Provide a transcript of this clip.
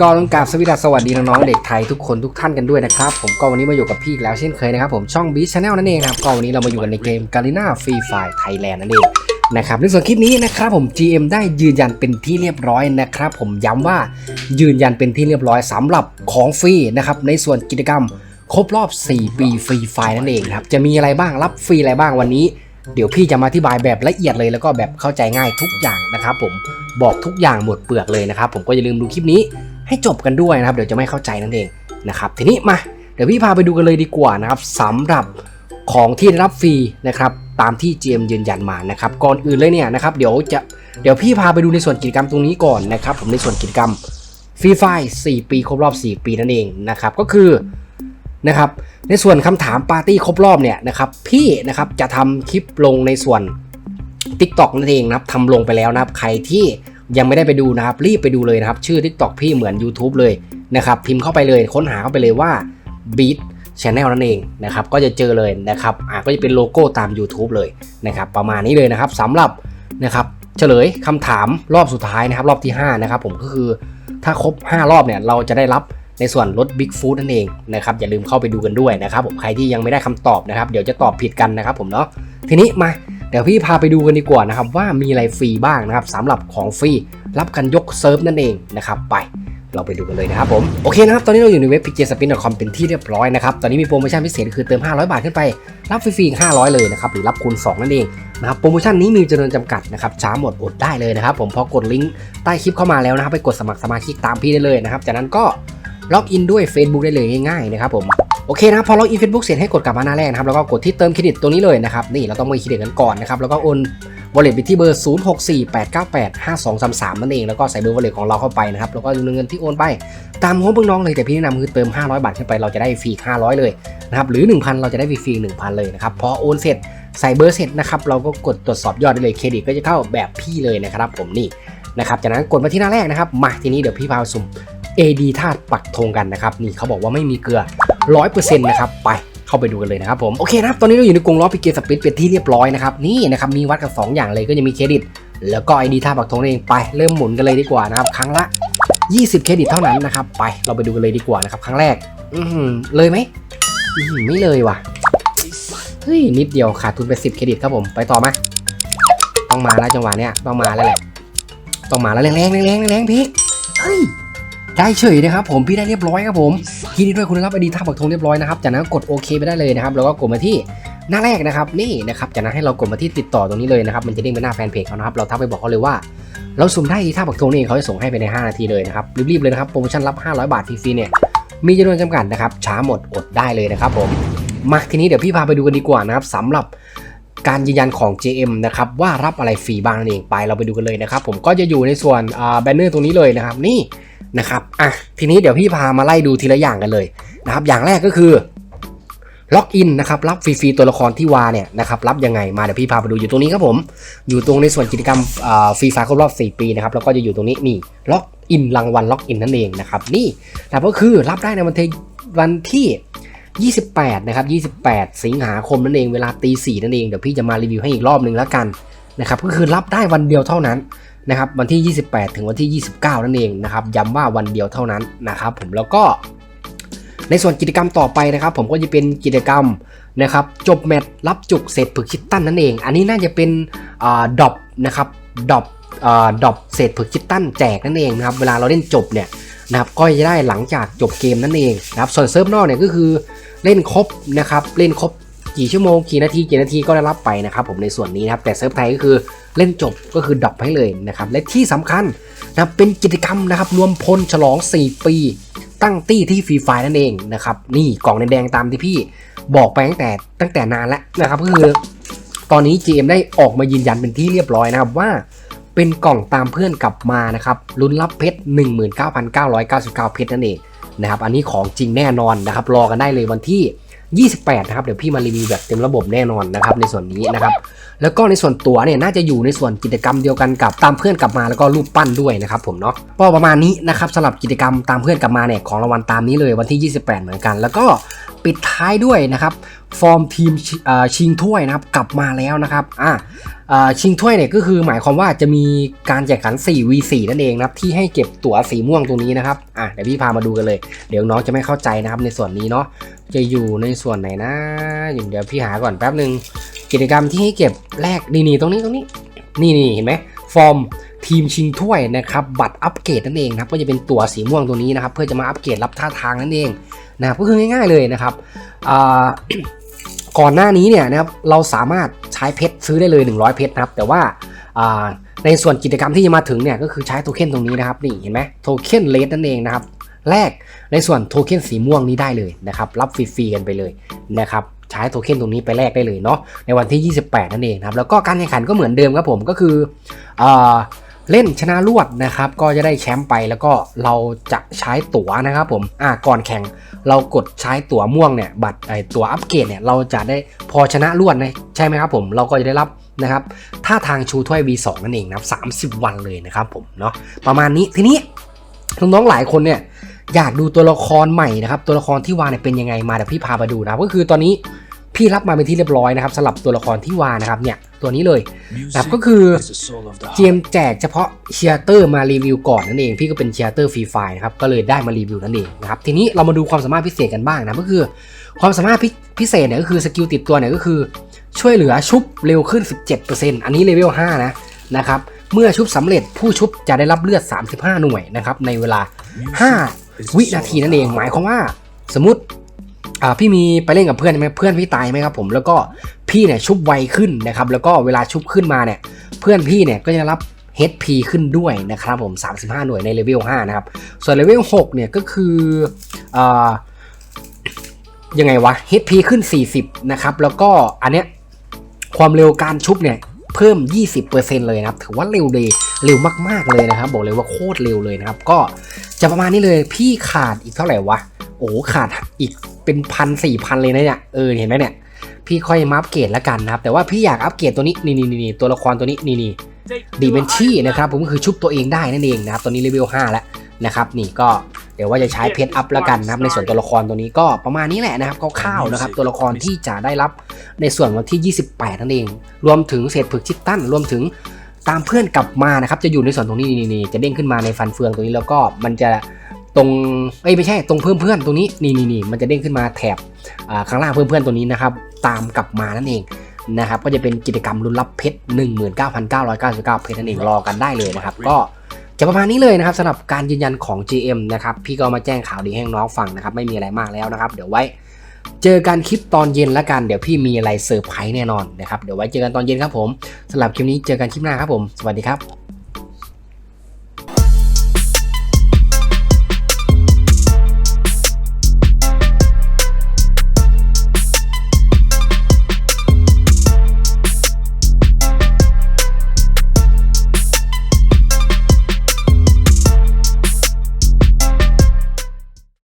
ก็ต้องกราบสวัสดีสวัสดีน้องๆเด็กไทยทุกคนทุกท่านกันด้วยนะครับ ผมก็วันนี้มาอยู่กับพี่อีกแล้วเช่นเคยนะครับผมช่องบีชแนลนั่นเองนะครับก็วันนี้เรามาอยู่กันในเกม g a r i n a Free Fire Thailand นั่นเองนะครับในส่วนคลิปนี้นะครับผม GM ได้ยืนยันเป็นที่เรียบร้อยนะครับผมย้ำว่ายืนยันเป็นที่เรียบร้อยสำหรับของฟรีนะครับในส่วนกิจกรรมครบรอบ 4 ปีฟรีไฟนั่นเองครับจะมีอะไรบ้างรับฟรีอะไรบ้างวันนี้ เดี๋ยวพี่จะมาอธิบายแบบละเอียดเลยแล้วก็แบบเข้าใจง่ายทุกอย่างนะครับผมบอกทุกอย่างหมดเปลือกเลยนะครับผมก็อย่าลืมดูคลิปนี้ ให้จบกันด้วยนะครับ เดี๋ยวจะไม่เข้าใจนั่นเองนะครับทีนี้มาเดี๋ยวพี่พาไปดูกันเลยดีกว่านะครับสำหรับของที่ได้รับฟรีนะครับตามที่ GM ยืนยันมานะครับก่อนอื่นเลยเนี่ยนะครับเดี๋ยวจะเดี๋ยวพี่พาไปดูในส่วนกิจกรรมตรงนี้ก่อนนะครับผมในส่วนกิจกรรมฟรีไฟ4ปีครบรอบ 4 ปีนั่นเองนะครับก็คือนะครับในส่วนคำถามปาร์ตี้ครบรอบเนี่ยนะครับพี่นะครับจะทำคลิปลงในส่วน TikTok นั่นเองนะครับทำลงไปแล้วนะครับใครที่ ยังไม่ได้ไปดูนะครับรีบไปดูเลยนะครับ ชื่อ TikTok พี่เหมือน YouTube เลยนะครับพิมพ์เข้าไปเลยค้นหาเข้าไปเลยว่า Beat Channel นั่นเองนะครับก็จะเจอเลยนะครับอ่าก็จะเป็นโลโก้ตาม YouTube เลยนะครับประมาณนี้เลยนะครับสำหรับนะครับเฉลยคำถามรอบสุดท้ายนะครับรอบที่5นะครับผมก็คือถ้าครบ 5 รอบเนี่ยเราจะได้รับในส่วนลด Big Food นั่นเองนะครับอย่าลืมเข้าไปดูกันด้วยนะครับผมใครที่ยังไม่ได้คำตอบนะครับ เดี๋ยวจะตอบผิดกันนะครับผมเนาะทีนี้มา เดี๋ยวพี่พาไปดูกันดีกว่านะครับว่ามีอะไรฟรีบ้างนะครับสำหรับของฟรีรับกันยกเซิร์ฟนั่นเองนะครับไปเราไปดูกันเลยนะครับผม โอเคนะครับ ตอนนี้เราอยู่ในเว็บ pjspin.com เป็นที่เรียบร้อยนะครับ ตอนนี้มีโปรโมชั่นพิเศษคือเติม 500 บาทขึ้นไป รับฟรีๆอีก500 เลยนะครับ หรือรับคูณ 2 นั่นเองนะครับ โปรโมชั่นนี้มีจำนวนจำกัดนะครับ ช้าหมดอดได้เลยนะครับผม พอกดลิงก์ใต้คลิปเข้ามาแล้วนะครับ ไปกดสมัครสมาชิกตามพี่ได้เลยนะครับ จากนั้นก็ล็อกอินด้วย Facebook ได้เลยง่ายๆนะครับผม โอเคนะครับพอล็อกอิน Facebook เสร็จให้กดกลับมาหน้าแรกนะครับแล้วก็กดที่เติมเครดิตตรงนี้เลยนะครับนี่เราต้องมีเครดิตกันก่อนนะครับแล้วก็โอนวอลเล็ตไปที่เบอร์ 0648985233นั่นเองแล้วก็ใส่เบอร์วอลเล็ตของเราเข้าไปนะครับแล้วก็จำนวนเงินที่โอนไปตามงบเพิ่งน้องเลยแต่พี่แนะนำคือเติม 500 บาทขึ้นไปเราจะได้ฟรี500 เลยนะครับหรือ 1,000 เราจะได้ฟรี1,000 เลยนะครับพอโอนเสร็จใส่เบอร์เสร็จนะครับเราก็กดตรวจสอบยอดได้เลยเครดิตก็จะเข้าแบบพี่เลยนะครับผมนี่นะครับจากนั้นกดมาที่หน้าแรกนะครับมาทีนี้เดี๋ยวพี่พาสุ่ม AD ธาตุปักธงกันนะครับนี่เขาบอกว่าไม่มีเกลือ 100%นะครับไปเข้าไปดูกันเลยนะครับผมโอเคนะครับตอนนี้เราอยู่ในกรงล้อพิเกตสปินเป็นที่เรียบร้อยนะครับนี่นะครับมีวัดกัน2อย่างเลยก็จะมีเครดิต แล้วก็ ID ธาตุปักธงนั่เองไปเริ่มหมุนกันเลยดีกว่านะครับครั้งละ 20 เครดิตเท่านั้นนะครับไปเราไปดูกันเลยดีกว่านะครับครั้งแรก อืเลยไหมไม่เลยว่ะเฮ้ยนิดเดียวขาดทุนไป 10 เครดิตครับผมไปต่อมาต้องมาแล้วจังหวะเนี้ยต้องมาแล้วแหละต้องมาแล้วแรงแรงแรงแรงแรงพี่เฮ้ยได้เฉยนะครับผมพี่ได้เรียบร้อยครับผม ทีนี้ด้วยคุณรับไอดีท่าปักธงเรียบร้อยนะครับ จากนั้นกดโอเคไปได้เลยนะครับ แล้วก็กดมาที่หน้าแรกนะครับนี่นะครับ จากนั้นให้เรากดมาที่ติดต่อตรงนี้เลยนะครับ มันจะเด้งไปหน้าแฟนเพจเขานะครับ เราทักไปบอกเขาเลยว่า เราสุ่มได้ท่าปักธงนี่เองเขาจะส่งให้ไปใน 5 นาทีเลยนะครับ รีบๆเลยนะครับ โปรโมชั่นรับ 500 บาทฟรีๆเนี่ย มีจำนวนจำกัดนะครับ ช้าหมดอดได้เลยนะครับผม มาทีนี้เดี๋ยวพี่พาไปดูกันดีกว่านะครับสำหรับการยืนยันของ JM นะครับว่ารับอะไรฟรีบ้างนั่นเองไปเราไปดูกันเลยนะครับผมก็จะอยู่ในส่วนแบนเนอร์ตรงนี้เลยนะครับนี่ นะครับอะทีนี้เดี๋ยวพี่พามาไล่ดูทีละอย่างกันเลยนะครับ อย่างแรกก็คือล็อกอินนะครับรับฟรีๆตัวละครที่วาเนี่ยนะครับรับยังไงมาเดี๋ยวพี่พาไปดูอยู่ตรงนี้ครับผม อยู่ตรงในส่วนกิจกรรมฟรีไฟครบรอบ 4 ปีนะครับแล้วก็จะอยู่ตรงนี้นี่ล็อกอินรางวัลล็อกอินนั่นเองนะครับนี่นะก็คือรับได้ในวันที่วันที่ 28 นะครับ 28 สิงหาคมนั่นเองเวลาตีสี่นั่นเองเดี๋ยวพี่จะมารีวิวให้อีกรอบหนึ่งแล้วกันนะครับก็คือรับได้วันเดียวเท่านั้น นะครับวันที่ 28 ถึงวันที่ 29 นั่นเองนะครับย้ำว่าวันเดียวเท่านั้นนะครับผมแล้วก็ในส่วนกิจกรรมต่อไปนะครับ ผมก็จะเป็นกิจกรรมนะครับจบแมตช์รับจุกเศษผึกชิตตันนั่นเอง อันนี้น่าจะเป็นดอปนะครับดอปดอปเศษผึกชิตตันแจกนั่นเองนะครับเวลาเราเล่นจบเนี่ยนะครับก็จะได้หลังจากจบเกมนั่นเองนะครับส่วนเซิร์ฟนอกเนี่ยก็คือเล่นครบนะครับเล่นครบ กี่ชั่วโมงกี่นาทีกี่นาทีก็ได้รับไปนะครับผมในส่วนนี้นะครับแต่เซิร์ฟไทยก็คือเล่นจบก็คือดรอปให้เลยนะครับและที่สำคัญนะครับเป็นกิจกรรมนะครับรวมพลฉลอง 4 ปี ตั้งตี้ที่ฟรีไฟนั่นเองนะครับนี่กล่องแดงๆตามที่พี่บอกไปตั้งแต่ตั้งแต่นานแล้วนะครับก็คือตอนนี้ GM ได้ออกมายืนยันเป็นที่เรียบร้อยนะครับว่าเป็นกล่องตามเพื่อนกลับมานะครับลุ้นรับเพชร 19,999 เพชรนั่นเองนะครับอันนี้ของจริงแน่นอนนะครับรอกันได้เลยวันที่ 28 นะครับ เดี๋ยวพี่มารีวิวแบบเต็มระบบแน่นอนนะครับในส่วนนี้นะครับ แล้วก็ในส่วนตัวเนี่ยน่าจะอยู่ในส่วนกิจกรรมเดียวกันกับตามเพื่อนกลับมาแล้วก็รูปปั้นด้วยนะครับผมเนาะก็ประมาณนี้นะครับสำหรับกิจกรรมตามเพื่อนกลับมาเนี่ยของรางวัลตามนี้เลยวันที่ 28 เหมือนกัน แล้วก็ ปิดท้ายด้วยนะครับ ฟอร์มทีมชิงถ้วยนะครับกลับมาแล้วนะครับอะเอ่อชิงถ้วยเนี่ยก็คือหมายความว่าจะมีการแข่งขัน 4v4 นั่นเองนะครับที่ให้เก็บตั๋วสีม่วงตรงนี้นะครับอะเดี๋ยวพี่พามาดูกันเลย เดี๋ยวน้องจะไม่เข้าใจนะครับในส่วนนี้เนาะจะอยู่ในส่วนไหนนะอยู่เดี๋ยวพี่หาก่อนแป๊บหนึ่งกิจกรรมที่ให้เก็บแรกนี่นี่ตรงนี้ตรงนี้ นี่นี่เห็นไหมฟอร์มทีมชิงถ้วยนะครับบัตรอัปเกรดนั่นเองนะครับก็จะเป็นตั๋วสีม่วงตัวนี้นะครับเพื่อจะมาอัปเกรดรับท่าทางนั่นเอง นะครับก็คือง่าย ๆเลยนะครับก่อนหน้านี้เนี่ยนะครับเราสามารถใช้เพชรซื้อได้เลย 100 เพชรนะครับ แต่ว่าในส่วนกิจกรรมที่จะมาถึงเนี่ยก็คือใช้โทเค็นตรงนี้นะครับนี่เห็นไหมโทเค็นเลสนั่นเองนะครับแลกในส่วนโทเค็นสีม่วงนี้ได้เลยนะครับรับฟรีๆกันไปเลยนะครับใช้โทเค็นตรงนี้ไปแลกได้เลยเนาะในวันที่ 28 นั่นเองครับแล้วก็การแข่งขันก็เหมือนเดิมครับผมก็คืออ เล่นชนะรวดนะครับก็จะได้แชมป์ไปแล้วก็เราจะใช้ตั๋วนะครับผมอ่าก่อนแข่งเรากดใช้ตั๋วม่วงเนี่ยบัตรไอตั๋วอัปเกรดเนี่ยเราจะได้พอชนะรวดนะใช่ไหมครับผมเราก็จะได้รับนะครับท่าทางชูถ้วย V2 นั่นเองนะครับ30 วันเลยนะครับผมเนาะประมาณนี้ทีนี้น้องๆหลายคนเนี่ยอยากดูตัวละครใหม่นะครับตัวละครที่วางเนี่ยเป็นยังไงมาเดี๋ยวพี่พามาดูนะก็คือตอนนี้ พี่รับมาเป็นที่เรียบร้อยนะครับสำหรับตัวละครที่วางนะครับเนี่ยตัวนี้เลยนะครับก็คือเจมแจกเฉพาะเชียร์เตอร์มารีวิวก่อนนั่นเอง พี่ก็เป็นเชียร์เตอร์ฟรีไฟนะครับก็เลยได้มารีวิวนั่นเองนะครับทีนี้เรามาดูความสามารถพิเศษกันบ้างนะก็คือ ความสามารถพิพิเศษเนี่ยก็คือสกิลติดตัวเนี่ยก็คือ ช่วยเหลือชุบเร็วขึ้น 17%อันนี้เลเวล5นะนะครับเมื่อชุบสำเร็จผู้ชุบจะได้รับเลือด 35 หน่วยนะครับในเวลา 5 วินาทีนั่นเอง หมายความว่าสมมติ อ่าพี่มีไปเล่นกับเพื่อนไหมเพื่อนพี่ตายไหมครับผมแล้วก็พี่เนี่ยชุบไวขึ้นนะครับแล้วก็เวลาชุบขึ้นมาเนี่ยเพื่อนพี่เนี่ยก็จะรับ HP ขึ้นด้วยนะครับผม 35 หน่วยในเลเวล 5 นะครับ ส่วนเลเวล 6 เนี่ยก็คืออ่ายังไงวะ HP ขึ้น 40 นะครับ แล้วก็อันเนี้ยความเร็วการชุบเนี่ยเพิ่ม 20%เลยนะครับ ถือว่าเร็วเลยเร็วมากๆเลยนะครับ บอกเลยว่าโคตรเร็วเลยนะครับ ก็จะประมาณนี้เลย พี่ขาดอีกเท่าไหร่วะ โอ้ขาดอีก เป็นพันสี่พันเลยนะเนี่ยเออเห็นไหมเนี่ยพี่ค่อยมาอัปเกรดแล้วกันนะครับแต่ว่าพี่อยากอัปเกรดตัวนี้นี่นี่นี่ตัวละครตัวนี้นี่นี่ดีเมนชี่นะครับผมก็คือชุบตัวเองได้นั่นเองนะครับตัวนี้เลเวล5แล้วนะครับนี่ก็เดี๋ยวว่าจะใช้เพชรอัพแล้วกันนะครับในส่วนตัวละครตัวนี้ก็ประมาณนี้แหละนะครับคร่าวๆนะครับตัวละครที่จะได้รับในส่วนวันที่ 28 นั่นเอง รวมถึงเศษผึกชิตตันรวมถึงตามเพื่อนกลับมานะครับจะอยู่ในส่วนตรงนี้นี่นี่จะเด้งขึ้นมาในฟันเฟืองตรงนี้แล้วก็มันจะ ตรงเอ้ยไม่ใช่ตรงเพิ่มเพื่อนตรงนี้นี่นี่นี่มันจะเด้งขึ้นมาแถบอ่าข้างล่างเพิ่มเพื่อนตัวนี้นะครับตามกลับมานั่นเองนะครับก็จะเป็นกิจกรรมลุ้นรับเพชร19,999 เพชรนั่นเองรอกันได้เลยนะครับ ก็จะประมาณนี้เลยนะครับสำหรับการยืนยันของ GM นะครับพี่ก็มาแจ้งข่าวดีให้น้องฟังนะครับไม่มีอะไรมากแล้วนะครับ เดี๋ยวไว้เจอกันคลิปตอนเย็นแล้วกันเดี๋ยวพี่มีอะไรเซอร์ไพรส์แน่นอนนะครับเดี๋ยวไว้เจอกันตอนเย็นครับผมสำหรับคลิปนี้เจอกันคลิปหน้าครับผม สวัสดีครับ